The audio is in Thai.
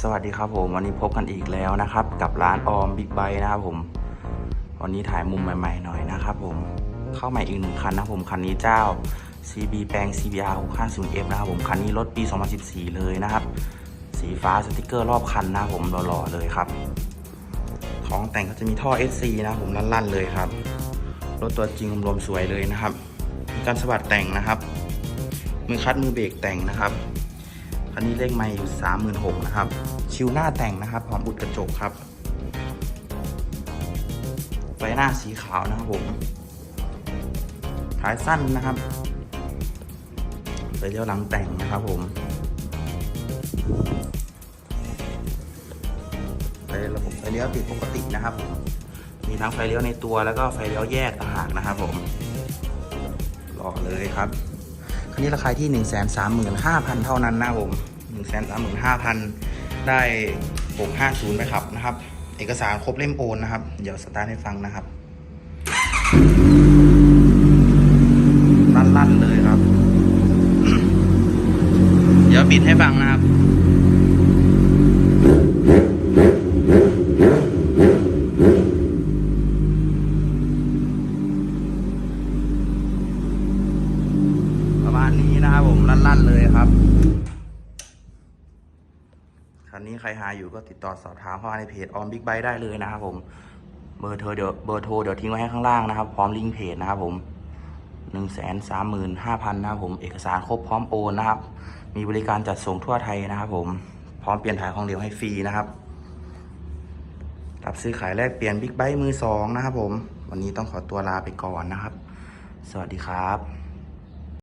สวัสดีครับผมวันนี้พบกันอีกแล้วนะครับ กับร้านออมบิ๊กไบนะครับผม วันนี้ถ่ายมุมใหม่ๆหน่อยนะครับผมเข้าใหม่อีกหนึ่งคันนะครับผมคันนี้เจ้า CB แปลง CBR 650F นะครับผมคันนี้รถปี 2014 เลยนะครับ สีฟ้าสติกเกอร์รอบคันนะผมหล่อๆเลยครับของแต่งก็จะมีท่อ SC นะผมลั่นๆเลยครับรถตัวจริงรวมๆสวยเลยนะครับมีการสวัสดแต่งนะครับมือคัดมือเบรกแต่งนะครับ คันนี้เลขไม่อยู่สามหมื่นหกนะครับ ชิวหน้าแต่งนะครับ พร้อมอุดกระจกครับ ไฟหน้าสีขาวนะครับผมท้ายสั้นนะครับไฟเลี้ยวหลังแต่งนะครับผมไฟระบบไฟเลี้ยวติดปกตินะครับผมมีทั้งไฟเลี้ยวในตัวแล้วก็ไฟเลี้ยวแยกต่างหากนะครับผมรอเลยครับคันนี้ราคาที่ 1 3 5 0 0 0 เท่านั้นนะครับผม 1 3 5 0 0 0 ได้ 650 ไปครับนะครับ เอกสารครบเล่มโอนนะครับ เดี๋ยวสตาร์ทให้ฟังนะครับลั่นๆเลยครับ เดี๋ยวปิดให้ฟังนะครับประมาณนี้นะครับผมลั่นๆเลยครับ คันนี้ใครหาอยู่ก็ติดต่อสอบถามเข้ามาในเพจออมบิ๊กไบได้เลยนะครับผมเบอร์โทรเดี๋ยวเบอร์โทรเดี๋ยวทิ้งไว้ให้ข้างล่างนะครับ พร้อมลิงก์เพจนะครับผมหนึ่งแสนสามหมื่นห้าพันนะครับผมเอกสารครบพร้อมโอนนะครับ มีบริการจัดส่งทั่วไทยนะครับผมพร้อมเปลี่ยนถ่ายของเหลวให้ฟรีนะครับรับซื้อขายแลกเปลี่ยนบิ๊กไบค์มือสองนะครับผม วันนี้ต้องขอตัวลาไปก่อนนะครับ สวัสดีครับ